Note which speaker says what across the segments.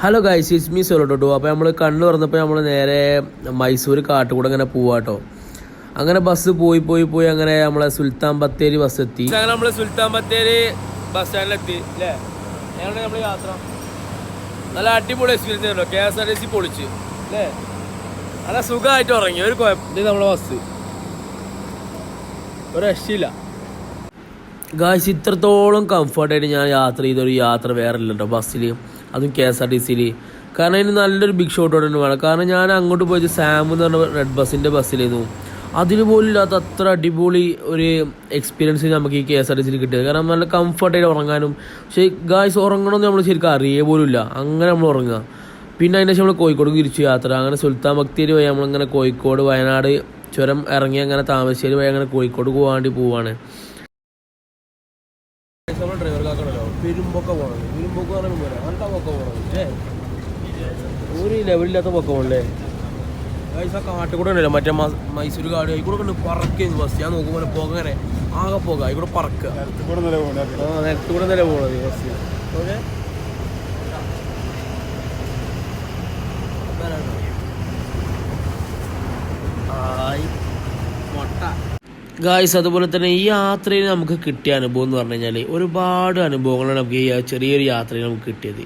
Speaker 1: Hello guys is me Solo Toto അപ്പോൾ നമ്മൾ കണ്ണു തുറന്നപ്പോൾ നമ്മൾ നേരെ മൈസൂർ കാട്ടുകൂടെ അങ്ങനെ പോവാട്ടോ അങ്ങനെ ബസ് പോയി പോയി പോയി അങ്ങനെ നമ്മളെ സുൽത്താൻ ബത്തേരി ബസ് എത്തി. അങ്ങനെ നമ്മൾ സുൽത്താൻ ബത്തേരി ബസ് സ്റ്റാൻഡിലെത്തി അല്ലേ ഞങ്ങളുടെ നമ്മൾ യാത്ര? നല്ല അടിപൊളി എക്സ്പീരിയൻസ് ആണല്ലോ K S R T C പൊളിച്ച് അല്ലേ നല്ല സുഖമായിട്ട് ഉറങ്ങി. ഒരു കുഴപ്പം നമ്മുടെ നമ്മളെ ബസ് ഒരു രക്ഷയില്ല. ഗായ്സ് ഇത്രത്തോളം കംഫർട്ടായിട്ട് ഞാൻ യാത്ര ചെയ്തൊരു യാത്ര വേറെ ഇല്ലല്ലോ ബസ്സിൽ അതും കെ എസ് ആർ ടി സിയിൽ കാരണം അതിന് നല്ലൊരു ബിഗ് ഷോട്ട് തന്നെ വേണം. കാരണം ഞാൻ അങ്ങോട്ട് പോയത് സാം എന്ന് പറഞ്ഞ റെഡ് ബസ്സിന്റെ ബസ്സിലായിരുന്നു അതിന് ഇല്ലാത്ത അത്ര അടിപൊളി ഒരു എക്സ്പീരിയൻസ് നമുക്ക് ഈ കെ എസ് ആർ ടി സിയിൽ കിട്ടിയത്. കാരണം നല്ല കംഫർട്ടായിട്ട് ഉറങ്ങാനും. പക്ഷേ ഗായ്സ് ഉറങ്ങണമെന്ന് നമ്മൾ ശരിക്കും അറിയേ പോലും ഇല്ല. അങ്ങനെ നമ്മൾ ഉറങ്ങുക. പിന്നെ അതിന് ശേഷം നമ്മൾ കോഴിക്കോട് തിരിച്ചു യാത്ര. അങ്ങനെ സുൽത്താൻ ബക്തേരി പോയി നമ്മളിങ്ങനെ കോഴിക്കോട് വയനാട് ചുരം ഇറങ്ങി അങ്ങനെ താമരശ്ശേരി വഴി അങ്ങനെ കോഴിക്കോട് പോകാൻ പോവാണ്. ഡ്രൈവർ പെരുമ്പൊക്കെ പോകണം പെരുമ്പൊക്കെ പറയുമ്പോൾ പോരാ നല്ല പൊക്ക പോകണം ഏ? ഒരു ലെവലില്ലാത്ത പൊക്ക പോകണല്ലേ ഗൈസ് ആ കാട്ടുകൂടെ ഉണ്ടല്ലോ. മറ്റേ മൈസൂർ കാട്. ആയിക്കൂടെ കൊണ്ട് പറക്കുന്നു ബസ് ഞാൻ നോക്കുമ്പോൾ പോകങ്ങനെ ആകെ പോക. ആയിക്കൂടെ പറക്കുക ആ നേരത്തെ കൂടെ നില പോകണത് ബസ് ഓക്കെ. ഗായ്സ് അതുപോലെ തന്നെ ഈ യാത്രയിൽ നമുക്ക് കിട്ടിയ അനുഭവം എന്ന് പറഞ്ഞു കഴിഞ്ഞാൽ ഒരുപാട് അനുഭവങ്ങളാണ് നമുക്ക് ഈ ചെറിയൊരു യാത്രയിൽ നമുക്ക് കിട്ടിയത്.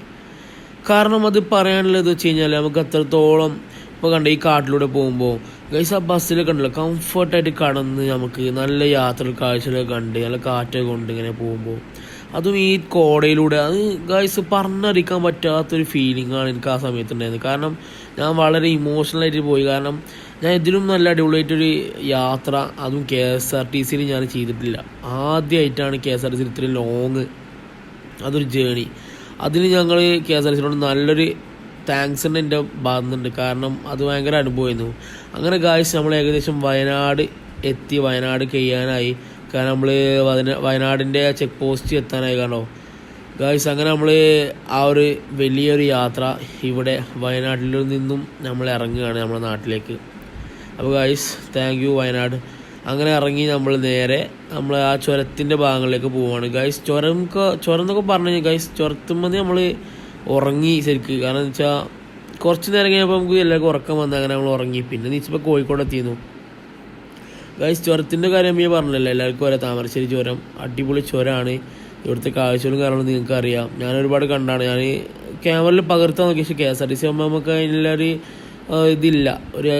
Speaker 1: കാരണം അത് പറയാനുള്ളത് വെച്ച് കഴിഞ്ഞാൽ നമുക്ക് അത്രത്തോളം ഇപ്പോൾ കണ്ട ഈ കാട്ടിലൂടെ പോകുമ്പോൾ ഗൈസ് ആ ബസ്സിലൊക്കെ ഉണ്ടല്ലോ കംഫർട്ടായിട്ട് കടന്ന് നമുക്ക് നല്ല യാത്ര കാഴ്ചകളൊക്കെ കണ്ട് നല്ല കാറ്റൊക്കെ കൊണ്ട് ഇങ്ങനെ പോകുമ്പോൾ അതും ഈ കോടയിലൂടെ അത് ഗൈസ് പറഞ്ഞറിയിക്കാൻ പറ്റാത്തൊരു ഫീലിംഗ് ആണ് എനിക്ക് ആ സമയത്ത് ഉണ്ടായിരുന്നത്. കാരണം ഞാൻ വളരെ ഇമോഷണലായിട്ട് പോയി. കാരണം ഞാൻ ഇതിലും നല്ല അടിപൊളിയായിട്ടൊരു യാത്ര അതും കെ എസ് ആർ ടി സിയിൽ ഞാൻ ചെയ്തിട്ടില്ല. ആദ്യമായിട്ടാണ് കെ എസ് ആർ ടി സിയിൽ ഇത്രയും ലോങ് അതൊരു ജേണി അതിന് ഞങ്ങൾ കെ എസ് ആർ ടി സിയിലോട് നല്ലൊരു താങ്ക്സ് ഉണ്ട് എന്റെ ഭാഗത്തുണ്ട് കാരണം അത് ഭയങ്കര അനുഭവമായിരുന്നു. അങ്ങനെ ഗായ്സ് നമ്മൾ ഏകദേശം വയനാട് എത്തി. വയനാട് കഴിയാനായി. കാരണം നമ്മൾ വയനാടിന്റെ ചെക്ക് പോസ്റ്റ് എത്താനായി കാണോ ഗായ്സ് അങ്ങനെ നമ്മൾ ആ ഒരു വലിയൊരു യാത്ര ഇവിടെ വയനാട്ടിൽ നിന്നും നമ്മൾ ഇറങ്ങുകയാണ് നമ്മുടെ നാട്ടിലേക്ക്. അപ്പോൾ ഗായ്സ് താങ്ക് യു വയനാട്. അങ്ങനെ ഇറങ്ങി നമ്മൾ നേരെ നമ്മൾ ആ ചുരത്തിന്റെ ഭാഗങ്ങളിലേക്ക് പോവുകയാണ് ഗൈസ് ചുരം ചുരം എന്നൊക്കെ പറഞ്ഞു കഴിഞ്ഞാൽ ഗൈസ് ചുരത്തുമ്പോൾ നമ്മൾ ഉറങ്ങി ശരിക്ക്. കാരണം എന്ന് വെച്ചാൽ കുറച്ച് നേരം കഴിഞ്ഞപ്പോൾ നമുക്ക് എല്ലാവർക്കും ഉറക്കം വന്ന് അങ്ങനെ നമ്മൾ ഉറങ്ങി. പിന്നെ നീച്ചപ്പോൾ കോഴിക്കോട് എത്തിയിരുന്നു. ഗൈസ് ചുരത്തിന്റെ കാര്യം ഞാൻ പറഞ്ഞല്ലോ? എല്ലാവർക്കും ഒരേ താമരശ്ശേരി ചുരം അടിപൊളി ചുരമാണ്. ഇവിടുത്തെ കാഴ്ചകളും കാര്യങ്ങളും നിങ്ങൾക്ക് അറിയാം. ഞാൻ ഒരുപാട് കണ്ടാണ്. ഞാൻ ക്യാമറയിൽ പകർത്താൻ നോക്കി. പക്ഷേ K S R T C ആകുമ്പോൾ നമുക്ക് അതിനുള്ളൊരു ഇതില്ല. ഒരു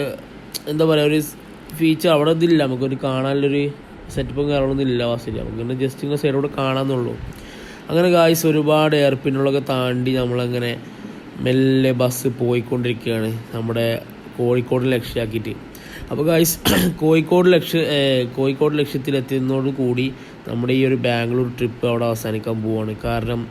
Speaker 1: എന്താ പറയുക ഒരു ഫീച്ചർ അവിടെ ഇതില്ല നമുക്കൊരു കാണാനുള്ളൊരു സെറ്റപ്പും കാര്യങ്ങളൊന്നും ഇല്ല വാസില്ല നമുക്ക് ഇങ്ങനെ ജസ്റ്റ് ഇങ്ങനെ സൈഡിലൂടെ കാണാമെന്നുള്ളൂ അങ്ങനെ ഗായ്സ് ഒരുപാട് എയർപിന്നുകളൊക്കെ താണ്ടി നമ്മളങ്ങനെ മെല്ലെ ബസ് പോയിക്കൊണ്ടിരിക്കുകയാണ് നമ്മുടെ കോഴിക്കോട് ലക്ഷ്യമാക്കിയിട്ട് അപ്പോൾ ഗായ്സ് കോഴിക്കോട് ലക്ഷ്യ കോഴിക്കോട് ലക്ഷ്യത്തിലെത്തുന്നതോട് കൂടി നമ്മുടെ ഈ ഒരു ബാംഗ്ലൂർ ട്രിപ്പ് അവിടെ അവസാനിക്കാൻ പോവുകയാണ് കാരണം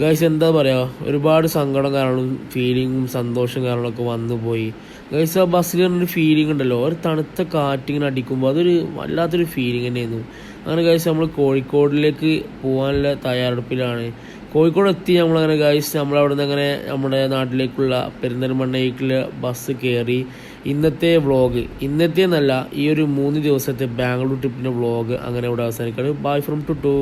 Speaker 1: ഗൈസ് എന്താ പറയുക ഒരുപാട് സങ്കടം കാരണം ഫീലിങ്ങും സന്തോഷം കാരണമൊക്കെ വന്നു പോയി. ഗൈസ് ആ ബസ്സിൽ ഒരു ഫീലിംഗ് ഉണ്ടല്ലോ. ഒരു തണുത്ത കാറ്റിങ്ങനെ അടിക്കുമ്പോൾ അതൊരു വല്ലാത്തൊരു ഫീലിംഗ് തന്നെയായിരുന്നു. അങ്ങനെ ഗൈസ് നമ്മൾ കോഴിക്കോടിലേക്ക് പോകാനുള്ള തയ്യാറെടുപ്പിലാണ്. കോഴിക്കോട് എത്തി നമ്മളങ്ങനെ ഗൈസ് നമ്മളവിടെ നിന്ന് അങ്ങനെ നമ്മുടെ നാട്ടിലേക്കുള്ള പെരിന്തൽമണ്ണയിലേക്കുള്ള ബസ് കയറി ഇന്നത്തെ വ്ളോഗ് ഇന്നത്തെ എന്നല്ല ഈ ഒരു മൂന്ന് ദിവസത്തെ ബാംഗ്ലൂർ ട്രിപ്പിന്റെ വ്ളോഗ് അങ്ങനെ ഇവിടെ അവസാനിക്കുകയാണ്. ബൈ ഫ്രം ടു ടു